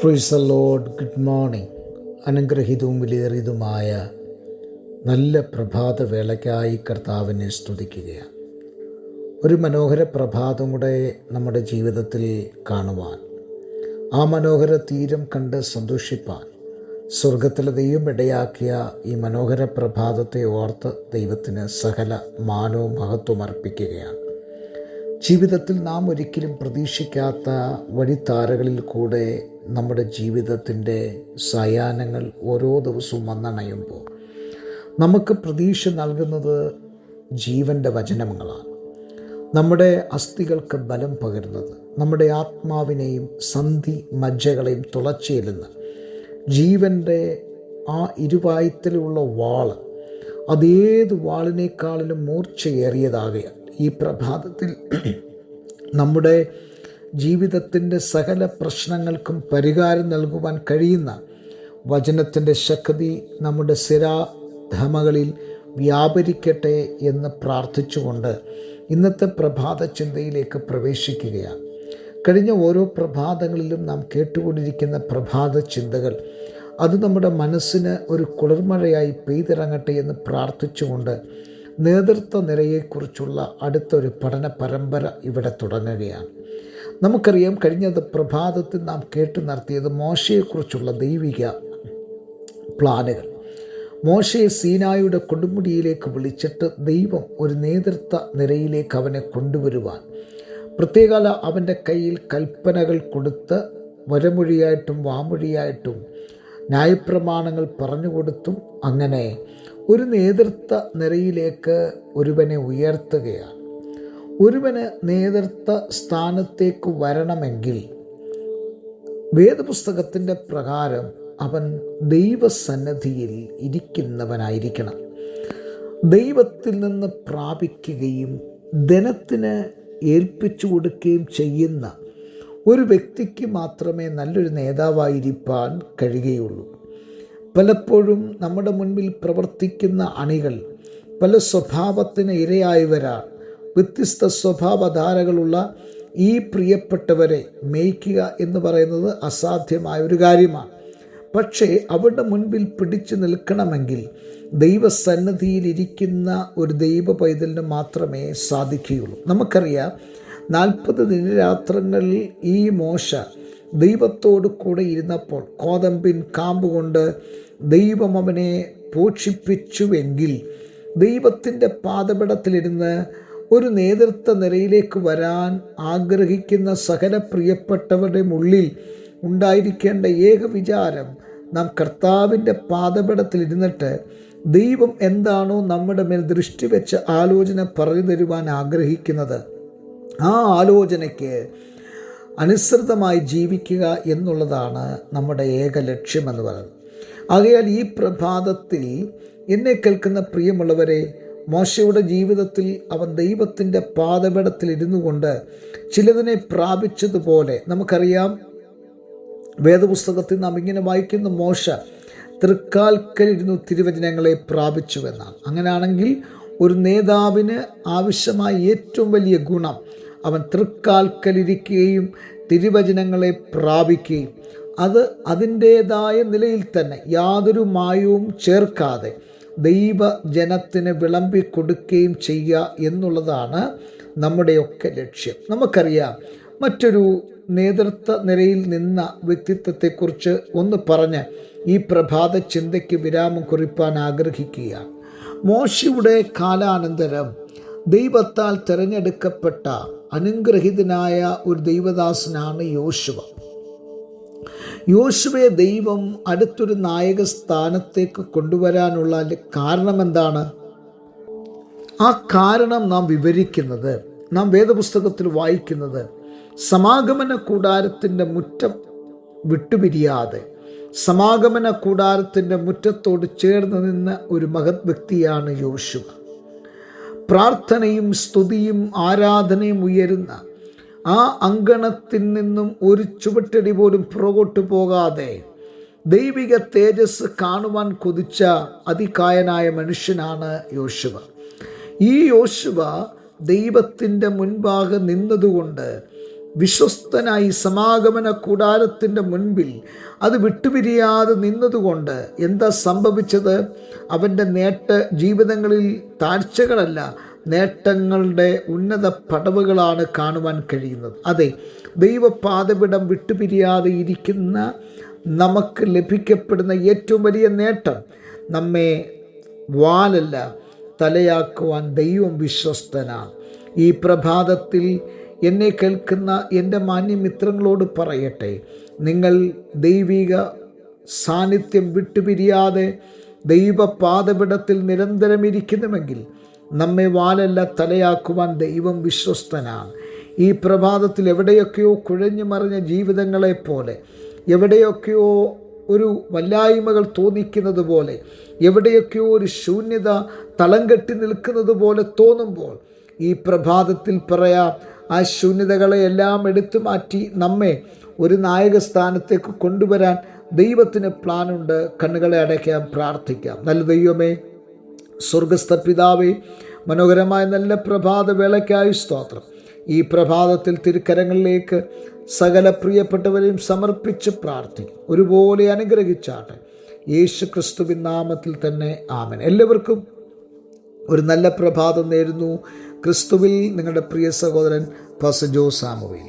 പ്രൊയ്സ് lord good morning അനുഗ്രഹീതവും വിലയേറിയതുമായ നല്ല പ്രഭാത വേളയ്ക്കായി കർത്താവിനെ സ്തുതിക്കുകയാണ്. ഒരു മനോഹര പ്രഭാതം കൂടെ നമ്മുടെ ജീവിതത്തിൽ കാണുവാൻ ആ മനോഹര തീരം കണ്ട് സന്തോഷിപ്പാൻ സ്വർഗത്തിലെ ദൈവം ഇടയാക്കിയ ഈ മനോഹര പ്രഭാതത്തെ ഓർത്ത് ദൈവത്തിന് സകല മാനവും മഹത്വം അർപ്പിക്കുകയാണ്. ജീവിതത്തിൽ നാം ഒരിക്കലും പ്രതീക്ഷിക്കാത്ത വഴിത്താരകളിൽ കൂടെ നമ്മുടെ ജീവിതത്തിന്റെ സയാനങ്ങൾ ഓരോ ദിവസവും വന്നണയുമ്പോൾ നമുക്ക് പ്രതീക്ഷ നൽകുന്നത് ജീവന്റെ വചനങ്ങളാണ്. നമ്മുടെ അസ്ഥികൾക്ക് ബലം പകരുന്നത് നമ്മുടെ ആത്മാവിനെയും സന്ധി മജ്ജകളെയും തുളച്ചേലുന്ന ജീവന്റെ ആ ഇരുവായത്തിലുള്ള വാൾ അതേത് വാളിനേക്കാളിലും മൂർച്ചയേറിയതാകുക ഈ പ്രഭാതത്തിൽ നമ്മുടെ ജീവിതത്തിന്റെ സകല പ്രശ്നങ്ങൾക്കും പരിഹാരം നൽകുവാൻ കഴിയുന്ന വചനത്തിന്റെ ശക്തി നമ്മുടെ സ്ഥിരാധമകളിൽ വ്യാപരിക്കട്ടെ എന്ന് പ്രാർത്ഥിച്ചുകൊണ്ട് ഇന്നത്തെ പ്രഭാത ചിന്തയിലേക്ക് പ്രവേശിക്കുകയാണ്. കഴിഞ്ഞ ഓരോ പ്രഭാതങ്ങളിലും നാം കേട്ടുകൊണ്ടിരിക്കുന്ന പ്രഭാത ചിന്തകൾ അത് നമ്മുടെ മനസ്സിന് ഒരു കുളിർമഴയായി പെയ്തിറങ്ങട്ടെ എന്ന് പ്രാർത്ഥിച്ചുകൊണ്ട് നേതൃത്വ നിരയെക്കുറിച്ചുള്ള അടുത്തൊരു പഠന പരമ്പര ഇവിടെ തുടങ്ങുകയാണ്. നമുക്കറിയാം കഴിഞ്ഞ പ്രഭാതത്തിൽ നാം കേട്ടു നടത്തിയത് മോശയെക്കുറിച്ചുള്ള ദൈവിക പ്ലാനുകൾ. മോശയെ സീനായുടെ കൊടുമുടിയിലേക്ക് വിളിച്ചിട്ട് ദൈവം ഒരു നേതൃത്വ നിരയിലേക്ക് അവനെ കൊണ്ടുവരുവാൻ. പ്രത്യേകത അവന്റെ കയ്യിൽ കൽപ്പനകൾ കൊടുത്ത് വരമൊഴിയായിട്ടും വാമൊഴിയായിട്ടും ന്യായപ്രമാണങ്ങൾ പറഞ്ഞു കൊടുത്തും അങ്ങനെ ഒരു നേതൃത്വ നിരയിലേക്ക് ഒരുവനെ ഉയർത്തുകയാണ്. ഒരുവന് നേതൃത്വ സ്ഥാനത്തേക്ക് വരണമെങ്കിൽ വേദപുസ്തകത്തിന്റെ പ്രകാരം അവൻ ദൈവസന്നിധിയിൽ ഇരിക്കുന്നവനായിരിക്കണം. ദൈവത്തിൽ നിന്ന് പ്രാപിക്കുകയും ധനത്തിന് ഏൽപ്പിച്ചു കൊടുക്കുകയും ചെയ്യുന്ന ഒരു വ്യക്തിക്ക് മാത്രമേ നല്ലൊരു നേതാവായിരിക്കാൻ കഴിയുകയുള്ളൂ. പലപ്പോഴും നമ്മുടെ മുൻപിൽ പ്രവർത്തിക്കുന്ന അണികൾ പല സ്വഭാവത്തിന് ഇരയായവരാണ്. വ്യത്യസ്ത സ്വഭാവധാരകളുള്ള ഈ പ്രിയപ്പെട്ടവരെ മേയ്ക്കുക എന്ന് പറയുന്നത് അസാധ്യമായ ഒരു കാര്യമാണ്. പക്ഷേ അവരുടെ മുൻപിൽ പിടിച്ചു നിൽക്കണമെങ്കിൽ ദൈവസന്നദ്ധിയിലിരിക്കുന്ന ഒരു ദൈവ പൈതലിന് മാത്രമേ സാധിക്കുകയുള്ളൂ. നമുക്കറിയാം നാൽപ്പത് ദിനരാത്രങ്ങളിൽ ഈ മോശ ദൈവത്തോട് കൂടെ ഇരുന്നപ്പോൾ കോതമ്പിൻ കാമ്പ് കൊണ്ട് ദൈവം അവനെ പോഷിപ്പിച്ചുവെങ്കിൽ ദൈവത്തിന്റെ പാതപിടത്തിലിരുന്ന് ഒരു നേതൃത്വ നിരയിലേക്ക് വരാൻ ആഗ്രഹിക്കുന്ന സകല പ്രിയപ്പെട്ടവരുടെ ഉള്ളിൽ ഉണ്ടായിരിക്കേണ്ട ഏക വിചാരം നാം കർത്താവിന്റെ പാതപിടത്തിലിരുന്നിട്ട് ദൈവം എന്താണോ നമ്മുടെ മേൽ ദൃഷ്ടി വെച്ച് ആലോചന പറഞ്ഞു തരുവാൻ ആഗ്രഹിക്കുന്നത്. ആ ആലോചനയ്ക്ക് അനുസൃതമായി ജീവിക്കുക എന്നുള്ളതാണ് നമ്മുടെ ഏക ലക്ഷ്യമെന്ന് പറയുന്നത്. ആകയാൽ ഈ പ്രഭാതത്തിൽ എന്നെ കേൾക്കുന്ന പ്രിയമുള്ളവരെ മോശയുടെ ജീവിതത്തിൽ അവൻ ദൈവത്തിന്റെ പാതപടത്തിൽ ഇരുന്നു കൊണ്ട് ചിലതിനെ പ്രാപിച്ചതുപോലെ നമുക്കറിയാം. വേദപുസ്തകത്തിൽ നാം ഇങ്ങനെ വായിക്കുന്ന മോശ തൃക്കാൽക്കലിരുന്നു തിരുവചനങ്ങളെ പ്രാപിച്ചുവെന്നാണ്. അങ്ങനെയാണെങ്കിൽ ഒരു നേതാവിന് ആവശ്യമായ ഏറ്റവും വലിയ ഗുണം അവൻ തൃക്കാൽക്കലിരിക്കുകയും തിരുവചനങ്ങളെ പ്രാപിക്കുകയും. അത് അതിന്റേതായ നിലയിൽ തന്നെ യാതൊരു മായവും ചേർക്കാതെ ദൈവജനത്തിന് വിളമ്പി കൊടുക്കുകയും ചെയ്യുക എന്നുള്ളതാണ് നമ്മുടെയൊക്കെ ലക്ഷ്യം. നമുക്കറിയാം മറ്റൊരു നേതൃത്വ നിരയിൽ നിന്ന വ്യക്തിത്വത്തെക്കുറിച്ച് ഒന്ന് പറഞ്ഞ് ഈ പ്രഭാത ചിന്തയ്ക്ക് വിരാമം കുറിപ്പാൻ ആഗ്രഹിക്കുക. മോശിയുടെ കാലാനന്തരം ദൈവത്താൽ തിരഞ്ഞെടുക്കപ്പെട്ട അനുഗ്രഹിതനായ ഒരു ദൈവദാസനാണ് യോശുവ. യോശുവയെ ദൈവം അടുത്തൊരു നായക സ്ഥാനത്തേക്ക് കൊണ്ടുവരാനുള്ള കാരണം എന്താണ് ആ കാരണം നാം വിവരിക്കുന്നത് നാം വേദപുസ്തകത്തിൽ വായിക്കുന്നത് സമാഗമന കൂടാരത്തിന്റെ മുറ്റം വിട്ടുപിരിയാതെ സമാഗമന കൂടാരത്തിന്റെ മുറ്റത്തോട് ചേർന്ന് നിന്ന ഒരു മഹത് വ്യക്തിയാണ് യോശുവ. പ്രാർത്ഥനയും സ്തുതിയും ആരാധനയും ഉയരുന്ന ആ അങ്കണത്തിൽ നിന്നും ഒരു ചുവട്ടടി പോലും പുറകോട്ട് പോകാതെ ദൈവിക തേജസ് കാണുവാൻ കൊതിച്ച അതികായനായ മനുഷ്യനാണ് യോശുവ. ഈ യോശുവ ദൈവത്തിന്റെ മുൻപാകെ നിന്നതുകൊണ്ട് വിശ്വസ്തനായി സമാഗമന കൂടാരത്തിന്റെ മുൻപിൽ അത് വിട്ടുപിരിയാതെ നിന്നതുകൊണ്ട് എന്താ സംഭവിച്ചത്? അവന്റെ നേട്ട ജീവിതങ്ങളിൽ താഴ്ചകളല്ല നേട്ടങ്ങളുടെ ഉന്നത പടവുകളാണ് കാണുവാൻ കഴിയുന്നത്. അതെ ദൈവപാതപിടം വിട്ടുപിരിയാതെ ഇരിക്കുന്ന നമുക്ക് ലഭിക്കപ്പെടുന്ന ഏറ്റവും വലിയ നേട്ടം നമ്മെ വാലല്ല തലയാക്കുവാൻ ദൈവം വിശ്വസ്തനാണ്. ഈ പ്രഭാതത്തിൽ എന്നെ കേൾക്കുന്ന എന്റെ മാന്യമിത്രങ്ങളോട് പറയട്ടെ നിങ്ങൾ ദൈവിക സാന്നിധ്യം വിട്ടുപിരിയാതെ ദൈവപാതപിടത്തിൽ നിരന്തരം ഇരിക്കുന്നുവെങ്കിൽ നമ്മെ വാലല്ല തലയാക്കുവാൻ ദൈവം വിശ്വസ്തനാണ്. ഈ പ്രഭാതത്തിൽ എവിടെയൊക്കെയോ കുഴഞ്ഞു മറിഞ്ഞ ജീവിതങ്ങളെപ്പോലെ എവിടെയൊക്കെയോ ഒരു വല്ലായ്മകൾ തോന്നിക്കുന്നത് പോലെ എവിടെയൊക്കെയോ ഒരു ശൂന്യത തളം കെട്ടി നിൽക്കുന്നത് പോലെ തോന്നുമ്പോൾ ഈ പ്രഭാതത്തിൽ പറയാം ആ ശൂന്യതകളെ എല്ലാം എടുത്തു മാറ്റി നമ്മെ ഒരു നായക സ്ഥാനത്തേക്ക് കൊണ്ടുവരാൻ ദൈവത്തിന് പ്ലാനുണ്ട് കണ്ണുകളെ അടയ്ക്കാൻ പ്രാർത്ഥിക്കാം. നല്ല ദൈവമേ സ്വർഗസ്ഥ പിതാവേ മനോഹരമായ നല്ല പ്രഭാത വേളയ്ക്കായി സ്തോത്രം. ഈ പ്രഭാതത്തിൽ തിരുക്കരങ്ങളിലേക്ക് സകല പ്രിയപ്പെട്ടവരെയും സമർപ്പിച്ച് പ്രാർത്ഥിക്കും. ഒരുപോലെ അനുഗ്രഹിച്ചാട്ടെ. യേശു ക്രിസ്തുവിൻ നാമത്തിൽ തന്നെ ആമൻ. എല്ലാവർക്കും ഒരു നല്ല പ്രഭാതം നേരുന്നു. ക്രിസ്തുവിൽ നിങ്ങളുടെ പ്രിയ സഹോദരൻ പസജോ സാമുവേൽ.